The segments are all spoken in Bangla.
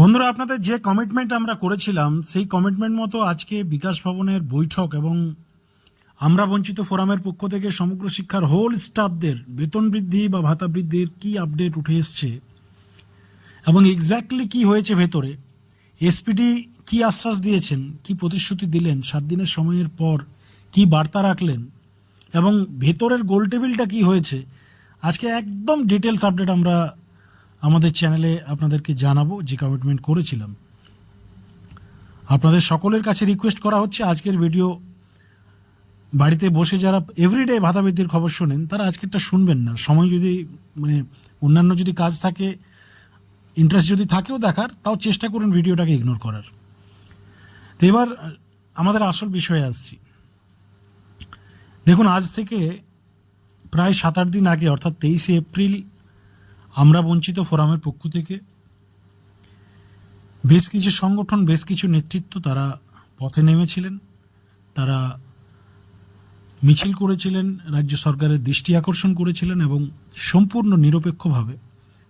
বন্ধুরা, আপনাদের যে কমিটমেন্ট আমরা করেছিলাম, সেই কমিটমেন্ট মতো আজকে বিকাশ ভবনের বৈঠক এবং আমরা বঞ্চিত ফোরামের পক্ষ থেকে সমগ্র শিক্ষার হোল স্টাফদের বেতন বৃদ্ধি বা ভাতা বৃদ্ধির কি আপডেট উঠে এসছে এবং এক্স্যাক্টলি কি হয়েছে ভেতরে এসপিডি কি আশ্বাস দিয়েছেন, কি প্রতিশ্রুতি দিলেন, সাত দিনের সময়ের পর কি বার্তা রাখলেন এবং ভেতরের গোল টেবিলটা কি হয়েছে, আজকে একদম ডিটেলস আপডেট আমরা আমাদের চ্যানেলে আপনাদেরকে জানাব যে কমিটমেন্ট করেছিলাম। আপনাদের সকলের কাছে রিকোয়েস্ট করা হচ্ছে আজকের ভিডিও বাড়িতে বসে যারা এভরিডে ভাতা বৃদ্ধির খবর শোনেন, তারা আজকেরটা শুনবেন না। সময় যদি মানে অন্যান্য যদি কাজ থাকে ইন্টারেস্ট যদি থাকেও দেখার, তাও চেষ্টা করুন ভিডিওটাকে ইগনোর করার। তো এবার আমাদের আসল বিষয়ে আসছি। দেখুন, আজ থেকে প্রায় সাত আট দিন আগে, অর্থাৎ তেইশে এপ্রিল আমরা বঞ্চিত ফোরামের পক্ষ থেকে। বেশ কিছু সংগঠন, বেশ কিছু নেতৃত্ব তারা পথে নেমেছিলেন। তারা মিছিল করেছিলেন, রাজ্য সরকারের দৃষ্টি আকর্ষণ করেছিলেন এবং সম্পূর্ণ নিরপেক্ষভাবে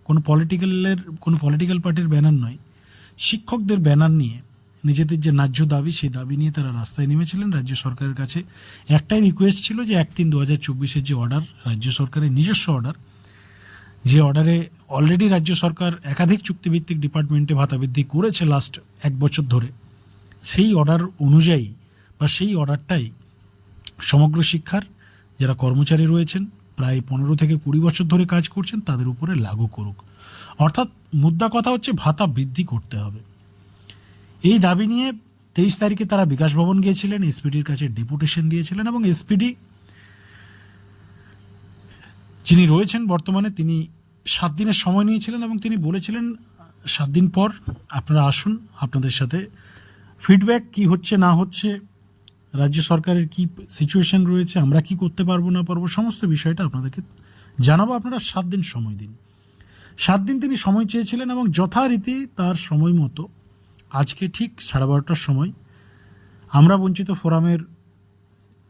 কোনো পলিটিক্যালের কোনো পলিটিক্যাল পার্টির ব্যানার নয়, শিক্ষকদের ব্যানার নিয়ে নিজেদের যে ন্যায্য দাবি, সেই দাবি নিয়ে তারা রাস্তায় নেমেছিলেন। রাজ্য সরকারের কাছে একটাই রিকোয়েস্ট ছিল যে এক তিন দু হাজার চব্বিশের যে অর্ডার রাজ্য সরকারের নিজস্ব অর্ডার যে অর্ডারে অলরেডি রাজ্য সরকার একাধিক চুক্তিভিত্তিক ডিপার্টমেন্টে ভাতা বৃদ্ধি করেছে লাস্ট এক বছর ধরে, সেই অর্ডার অনুযায়ী বা সেই অর্ডারটাই সমগ্র শিক্ষার যারা কর্মচারী রয়েছেন, প্রায় পনেরো থেকে কুড়ি বছর ধরে কাজ করছেন, তাদের উপরে লাগু করুক। অর্থাৎ মুদ্রা কথা হচ্ছে ভাতা বৃদ্ধি করতে হবে। এই দাবি নিয়ে তেইশ তারিখে তারা বিকাশ ভবন গিয়েছিলেন এসপিডির কাছে ডেপুটেশন দিয়েছিলেন এবং এসপিডি যিনি রয়েছেন বর্তমানে তিনি সাত দিনের সময় নিয়েছিলেন এবং তিনি বলেছিলেন, সাত দিন পর আপনারা আসুন, আপনাদের সাথে ফিডব্যাক কি হচ্ছে, না হচ্ছে, রাজ্য সরকারের কি সিচুয়েশন রয়েছে, আমরা কি করতে পারব, না পারব, সমস্ত বিষয়টা আপনাদেরকে জানাব। আপনারা সাত দিন সময় দিন। সাত দিন তিনি সময় চেয়েছিলেন এবং যথারীতি তার সময় মতো, আজকে ঠিক সাড়ে বারোটার সময়, আমরা বঞ্চিত ফোরামের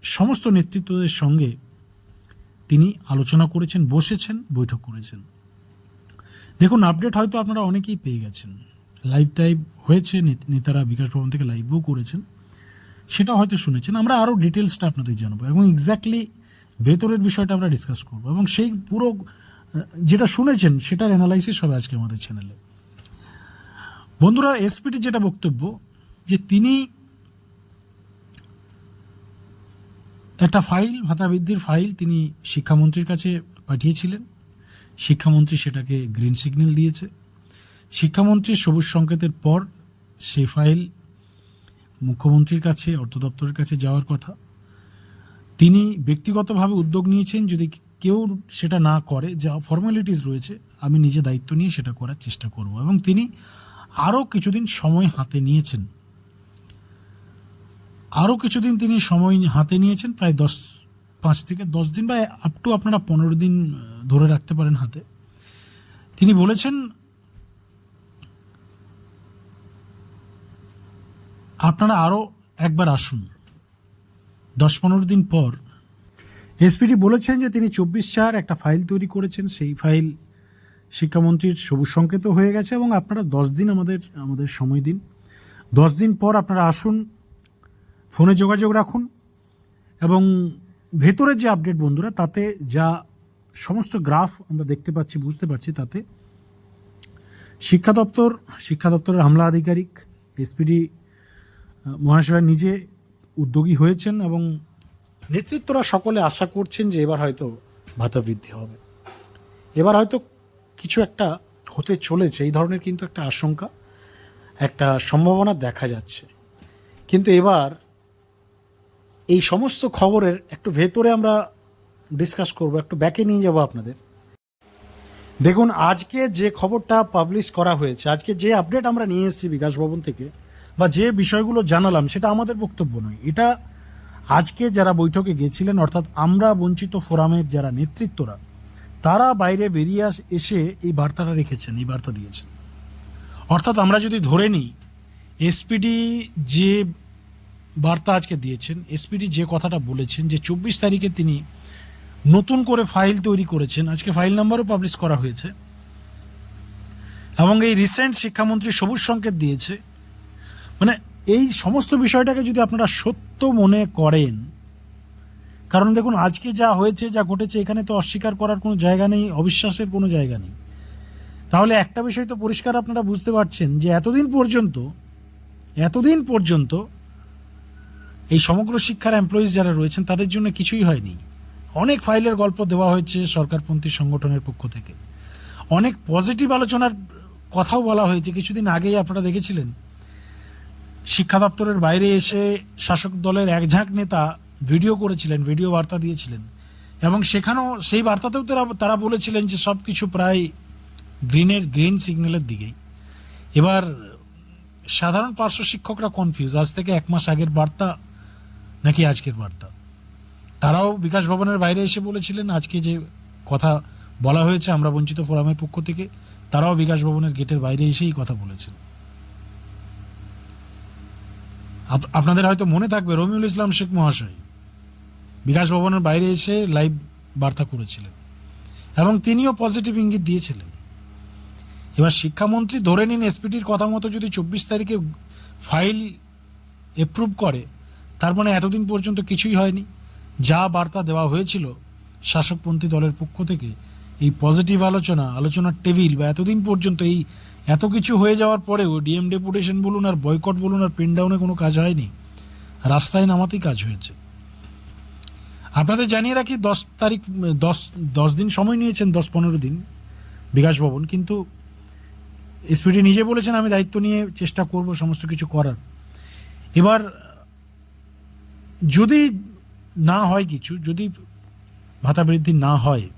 সমস্ত নেতৃত্বদের সঙ্গে তিনি আলোচনা করেছেন, বসেছেন, বৈঠক করেছেন। দেখুন, আপডেট হয়তো আপনারা অনেকেই পেয়ে গেছেন। লাইভ টাইভ হয়েছে, নেত- নেতারা বিকাশ ভবন থেকে লাইভও করেছেন। সেটা হয়তো শুনেছেন। আমরা আরও ডিটেলসটা আপনাদের জানাব এবং এক্স্যাক্টলি ভেতরের বিষয়টা আমরা ডিসকাস করব এবং সেই পুরো যেটা শুনেছেন, সেটার অ্যানালাইসিস হবে আজকে আমাদের চ্যানেলে। বন্ধুরা এসপিটির যেটা বক্তব্য, যে তিনি একটা ফাইল ভাতা বৃদ্ধির ফাইল তিনি শিক্ষামন্ত্রীর কাছে পাঠিয়েছিলেন। শিক্ষামন্ত্রী সেটাকে গ্রিন সিগন্যাল দিয়েছে। শিক্ষামন্ত্রীর সবুজ সংকেতের পর সেই ফাইল মুখ্যমন্ত্রীর কাছে, অর্থ দপ্তরের কাছে যাওয়ার কথা। তিনি ব্যক্তিগতভাবে উদ্যোগ নিয়েছেন, যদি কেউ সেটা না করে, যা ফর্মালিটিস রয়েছে, আমি নিজে দায়িত্ব নিয়ে সেটা করার চেষ্টা করব। এবং তিনি আরও কিছুদিন সময় হাতে নিয়েছেন। আরও কিছুদিন তিনি সময় হাতে নিয়েছেন, প্রায় দশ, পাঁচ থেকে দশ দিন বা আপ টু আপনারা পনেরো দিন ধরে রাখতে পারেন হাতে। তিনি বলেছেন, আপনারা আরও একবার আসুন। দশ পনেরো দিন পর এসপিডি বলেছেন যে তিনি চব্বিশ চার একটা ফাইল তৈরি করেছেন, সেই ফাইল শিক্ষামন্ত্রীর সবুজ সংকেত হয়ে গেছে এবং আপনারা দশ দিন আমাদের আমাদের সময় দিন। দশ দিন পর আপনারা আসুন ফোনে যোগাযোগ রাখুন এবং ভেতরের যে আপডেট বন্ধুরা, তাতে যা সমস্ত গ্রাফ আমরা দেখতে পাচ্ছি, বুঝতে পারছি, তাতে শিক্ষা দপ্তর, শিক্ষা দপ্তরের হামলা আধিকারিক, এসপিডি মহাশয় নিজে উদ্যোগী হয়েছেন এবং নেতৃত্বরা সকলে আশা করছেন যে এবার হয়তো ভাতা বৃদ্ধি হবে। এবার হয়তো কিছু একটা হতে চলেছে, এই ধরনের কিন্তু একটা আশঙ্কা, একটা সম্ভাবনা দেখা যাচ্ছে। কিন্তু এবার এই সমস্ত খবরের একটু ভেতরে আমরা ডিসকাস করব, একটু ব্যাকে নিয়ে যাব আপনাদের। দেখুন, আজকে যে খবরটা পাবলিশ করা হয়েছে, আজকে যে আপডেট আমরা নিয়ে এসেছি বিকাশ ভবন থেকে, বা যে বিষয়গুলো জানালাম, সেটা আমাদের বক্তব্য নয়। এটা আজকে যারা বৈঠকে গেছিলেন, অর্থাৎ আমরা বঞ্চিত ফোরামের যারা নেতৃত্বরা, তারা বাইরে বেরিয়ে এসে এই বার্তাটা রেখেছেন, এই বার্তা দিয়েছেন। অর্থাৎ আমরা যদি ধরে নিই এসপিডি যে বার্তা আজকে দিয়েছেন। এসপিডি যে কথাটা বলেছেন যে চব্বিশ তারিখে তিনি নতুন করে ফাইল তৈরি করেছেন। আজকে ফাইল নাম্বারও পাবলিশ করা হয়েছে। এবং এই রিসেন্ট শিক্ষামন্ত্রী সবুজ সংকেত দিয়েছে। মানে এই সমস্ত বিষয়টাকে যদি আপনারা সত্য মনে করেন, কারণ দেখুন, আজকে যা হয়েছে, যা ঘটেছে, এখানে তো অস্বীকার করার কোনো জায়গা নেই, অবিশ্বাসের কোনো জায়গা নেই। তাহলে একটা বিষয় তো পরিষ্কার আপনারা বুঝতে পারছেন যে এতদিন পর্যন্ত এতদিন পর্যন্ত এই সমগ্র শিক্ষার এমপ্লয়িজ যারা রয়েছেন, তাদের জন্য কিছুই হয়নি। অনেক ফাইলের গল্প দেওয়া হয়েছে সরকারপন্থী সংগঠনের পক্ষ থেকে। অনেক পজিটিভ আলোচনার কথাও বলা হয়েছে। কিছুদিন আগেই আপনারা দেখেছিলেন, শিক্ষা দপ্তরের বাইরে এসে শাসক দলের এক ঝাঁক নেতা ভিডিও করেছিলেন, ভিডিও বার্তা দিয়েছিলেন। এবং সেখানেও সেই বার্তাতেও তারা তারা বলেছিলেন যে সব কিছু প্রায় গ্রিনের গ্রিন সিগন্যালের দিকেই। এবার সাধারণ পার্শ্ব শিক্ষকরা কনফিউজ আজ থেকে এক মাস আগের বার্তা নাকি আজকের বার্তা? তারাও বিকাশ ভবনের বাইরে এসে বলেছিলেন, আজকে যে কথা বলা হয়েছে আমরা বঞ্চিত ফোরামের পক্ষ থেকে, তারাও বিকাশ ভবনের গেটের বাইরে এসেই কথা বলেছেন। আপনাদের হয়তো মনে থাকবে, রমিউল ইসলাম শেখ মহাশয় বিকাশ ভবনের বাইরে এসে লাইভ বার্তা করেছিলেন এবং তিনিও পজিটিভ ইঙ্গিত দিয়েছিলেন। এবার শিক্ষামন্ত্রী ধরে নিন এসপিটির কথা মতো যদি চব্বিশ তারিখে ফাইল এপ্রুভ করে তার মানে এতদিন পর্যন্ত কিছুই হয়নি। যা বার্তা দেওয়া হয়েছিল শাসকপন্থী দলের পক্ষ থেকে, এই পজিটিভ আলোচনা, আলোচনার টেবিল বা এতদিন পর্যন্ত এই এত কিছু হয়ে যাওয়ার পরেও ডিএম ডেপুটেশন বলুন আর বয়কট বলুন আর পেন ডাউনে কোনো কাজ হয়নি। রাস্তায় নামাতেই কাজ হয়েছে। আপনাদের জানিয়ে রাখি, দশ তারিখ, দশ দশ দিন সময় নিয়েছেন, দশ পনেরো দিন বিকাশ ভবন, কিন্তু এসপিডি নিজে বলেছেন, আমি দায়িত্ব নিয়ে চেষ্টা করব সমস্ত কিছু করার। এবার যদি না হয় কিছু, যদি ভাতা বৃদ্ধি না হয়,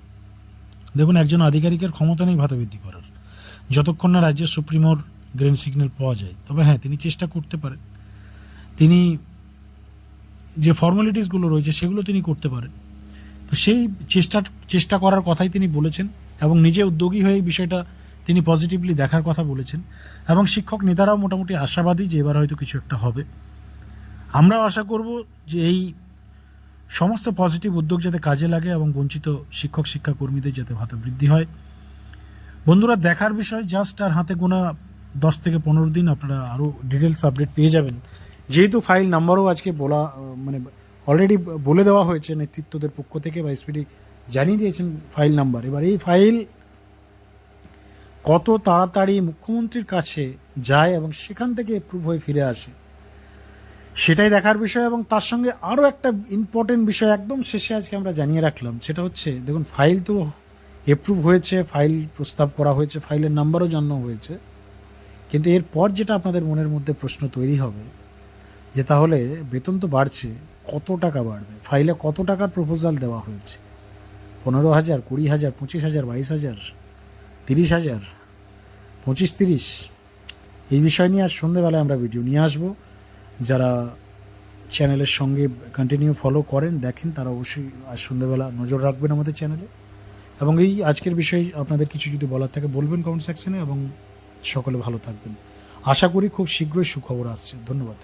দেখুন একজন আধিকারিকের ক্ষমতা নেই ভাতা বৃদ্ধি করার। যতক্ষণ না রাজ্যের সুপ্রিমোর গ্রিন সিগন্যাল পাওয়া যায়। তবে হ্যাঁ তিনি চেষ্টা করতে পারেন। তিনি যে ফর্মালিটিসগুলো রয়েছে, সেগুলো তিনি করতে পারেন। তো সেই চেষ্টা চেষ্টা করার কথাই তিনি বলেছেন এবং নিজে উদ্যোগী হয়ে এই বিষয়টা তিনি পজিটিভলি দেখার কথা বলেছেন। এবং শিক্ষক নেতারাও মোটামুটি আশাবাদী যে এবার হয়তো কিছু একটা হবে। আমরাও আশা করব যে এই সমস্ত পজিটিভ উদ্যোগ যাতে কাজে লাগে এবং বঞ্চিত শিক্ষক, শিক্ষাকর্মীদের যাতে ভাতা বৃদ্ধি হয়। বন্ধুরা, দেখার বিষয় জাস্ট আর হাতে গোনা দশ থেকে পনেরো দিন আপনারা আরও ডিটেলস আপডেট পেয়ে যাবেন। যেহেতু ফাইল নাম্বারও আজকে বলা মানে অলরেডি বলে দেওয়া হয়েছে নেতৃত্বদের পক্ষ থেকে বা এসপিডি জানিয়ে দিয়েছেন ফাইল নাম্বার এবার এই ফাইল কত তাড়াতাড়ি মুখ্যমন্ত্রীর কাছে যায় এবং সেখান থেকে অ্যাপ্রুভ হয়ে ফিরে আসে সেটাই দেখার বিষয় এবং তার সঙ্গে আরও একটা ইম্পর্টেন্ট বিষয় একদম শেষে আজকে আমরা জানিয়ে রাখলাম, সেটা হচ্ছে, দেখুন ফাইল তো এপ্রুভ হয়েছে ফাইল প্রস্তাব করা হয়েছে ফাইলের নাম্বারও জানানো হয়েছে, কিন্তু এরপর যেটা আপনাদের মনের মধ্যে প্রশ্ন তৈরি হবে, যে তাহলে বেতন তো বাড়ছে, কত টাকা বাড়বে? ফাইলে কত টাকার প্রপোজাল দেওয়া হয়েছে? পনেরো হাজার, কুড়ি হাজার, পঁচিশ হাজার, বাইশ হাজার, তিরিশ হাজার, পঁচিশ তিরিশ, এই বিষয় নিয়ে আজ সন্ধেবেলায় আমরা ভিডিও নিয়ে আসব। যারা চ্যানেলের সঙ্গে কন্টিনিউ ফলো করেন, দেখেন, তারা অবশ্যই আজ সন্ধ্যাবেলা নজর রাখবেন আমাদের চ্যানেলে। এবং এই আজকের বিষয়ে আপনাদের কিছু যদি বলার থাকে, বলবেন কমেন্ট সেকশনে এবং সকলে ভালো থাকবেন। আশা করি খুব শীঘ্রই সুখবর আসছে। ধন্যবাদ।